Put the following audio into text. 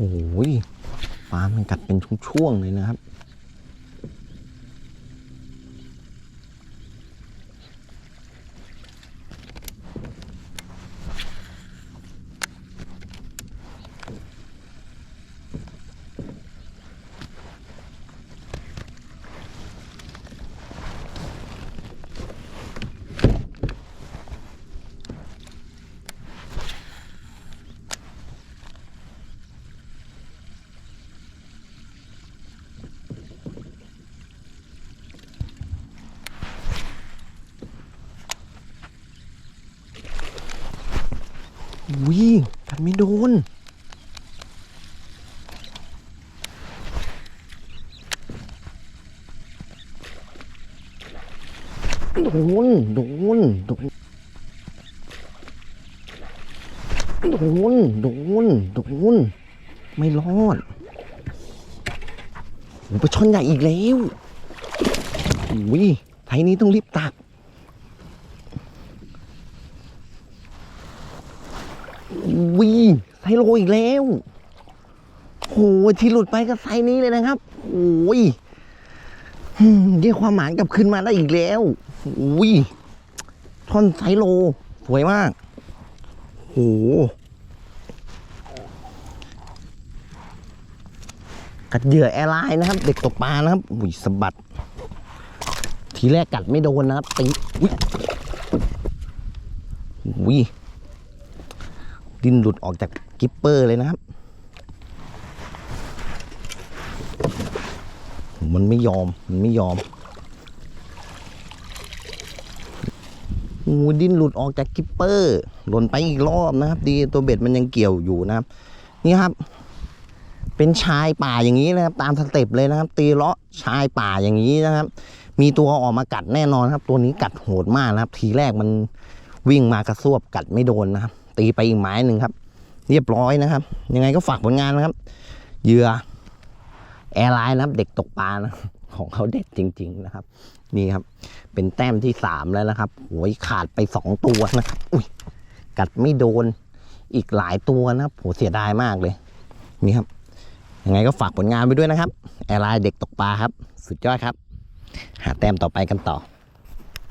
โอ้ยปลามันกัดเป็นช่วงๆเลยนะครับ วิ่งกัดไม่โดนโดน โดน โดน โดน โดน โดน ไม่รอดโอ้ปลาช่อนใหญ่อีกแล้วอุ้ยไทยนี้ต้องรีบตัก วีไซโลอีกแล้วโหที่หลุดไปก็ไซนี้เลยนะครับโอ้ยเรียกความหมานกลับขึ้นมาได้อีกแล้วอุ้ยท่อนไซโล สวยมากโหกัดเหยื่อแอร์ไลน์นะครับ เด็กตกปลานะครับอุ้ยสะบัด ทีแรกกัดไม่โดนนะครับตีอุ้ยอุ้ย ดิ้นหลุดออกจากกิปเปอร์เลยนะครับ มันไม่ยอม มันไม่ยอมโอ้ดิ้นหลุดออกจากกิปเปอร์ หล่นไปอีกรอบนะครับ ดีตัวเบ็ดมันยังเกี่ยวอยู่นะครับ นี่ครับ เป็นชายป่าอย่างนี้นะครับ ตามสเต็ปเลยนะครับ ตีเลาะชายป่าอย่างนี้นะครับ มีตัวออกมากัดแน่นอนครับ ตัวนี้กัดโหดมากนะครับ ทีแรกมันวิ่งมากระซวบกัดไม่โดนนะครับ ตีไปอีกไม้หนึ่งครับ เรียบร้อยนะครับ ยังไงก็ฝากผลงานนะครับเหยื่อแอร์ไลน์นะครับ เด็กตกปลานะของเขาเด็ดจริง ๆนะครับ นี่ครับ เป็นแต้มที่สามแล้วนะครับโอ้ยขาดไปสองตัวนะครับอุ้ยกัดไม่โดนอีกหลายตัวนะครับโหเสียดายมากเลย นี่ครับยังไงก็ฝากผลงานไปด้วยนะครับ แอร์ไลน์เด็กตกปลาครับ สุดยอดครับ หาแต้มต่อไปกันต่อ